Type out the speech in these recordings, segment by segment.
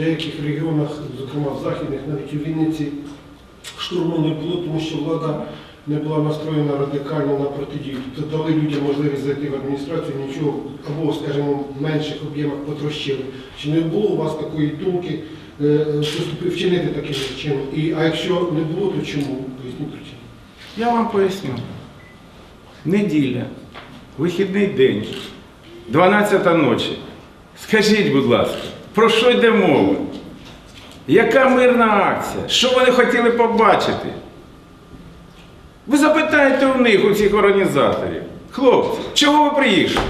деяких регіонах, зокрема в західних, навіть у Вінниці, штурму не було, тому що влада не була настроєна радикально на протидію. Тобто дали людям можливість зайти в адміністрацію, нічого, або, скажімо, в менших об'ємах потрощили. Чи не було у вас такої думки е, вчинити таким чином? І, а якщо не було, то чому? Поясніть причину. Я вам поясню. Неділя, вихідний день, 12 ночі. Скажіть, будь ласка, про що йде мова? Яка мирна акція? Що вони хотіли побачити? Ви запитайте у них, у цих організаторів. Хлопці, чого ви приїхали?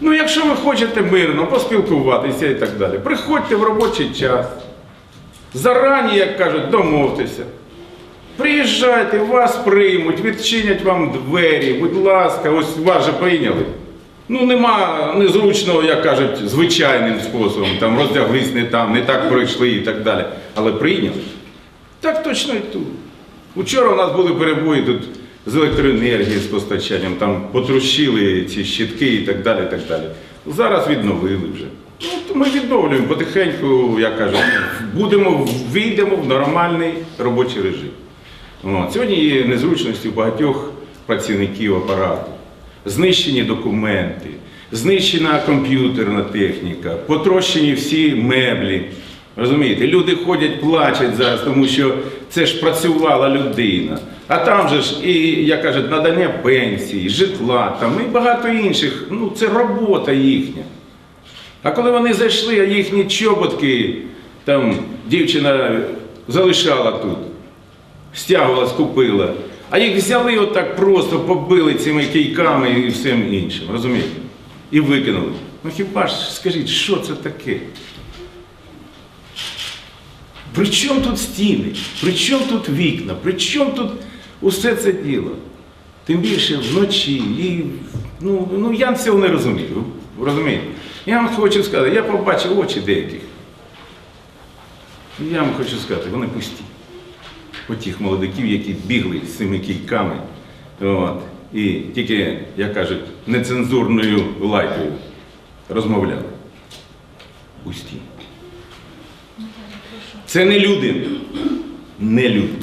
Ну, якщо ви хочете мирно поспілкуватися і так далі, приходьте в робочий час. Зарані, як кажуть, домовтеся. Приїжджайте, вас приймуть, відчинять вам двері, будь ласка, ось вас же прийняли. Ну, нема незручного, як кажуть, звичайним способом, там роздяглись не там, не так пройшли і так далі. Але прийняли. Так точно і тут. Учора у нас були перебої тут з електроенергією, з постачанням, там потрощили ці щитки і так далі. так далі. Зараз відновили вже. Ну, ми відновлюємо потихеньку, як кажуть, будемо, війдемо в нормальний робочий режим. От. Сьогодні є незручності у багатьох працівників апарату, знищені документи, знищена комп'ютерна техніка, потрощені всі меблі. Розумієте, люди ходять, плачуть зараз, тому що це ж працювала людина. А там же ж і, як кажуть, надання пенсії, житла там і багато інших. Ну, це робота їхня. А коли вони зайшли, а їхні чоботки, там дівчина залишала тут, стягувала, скупила, а їх взяли отак просто, побили цими кійками і всім іншим, розумієте? І викинули. Ну хіба ж скажіть, що це таке? При чому тут стіни? При чому тут вікна? При чому тут усе це діло? Тим більше вночі. І, ну, ну я цього не розумію. Розумієте? Я вам хочу сказати, я побачив очі деяких. Я вам хочу сказати, вони пусті. Отих молодиків, які бігли з цими кійками. От, і тільки, як кажуть, нецензурною лайкою розмовляли. Пусті. Це не люди. Не люди.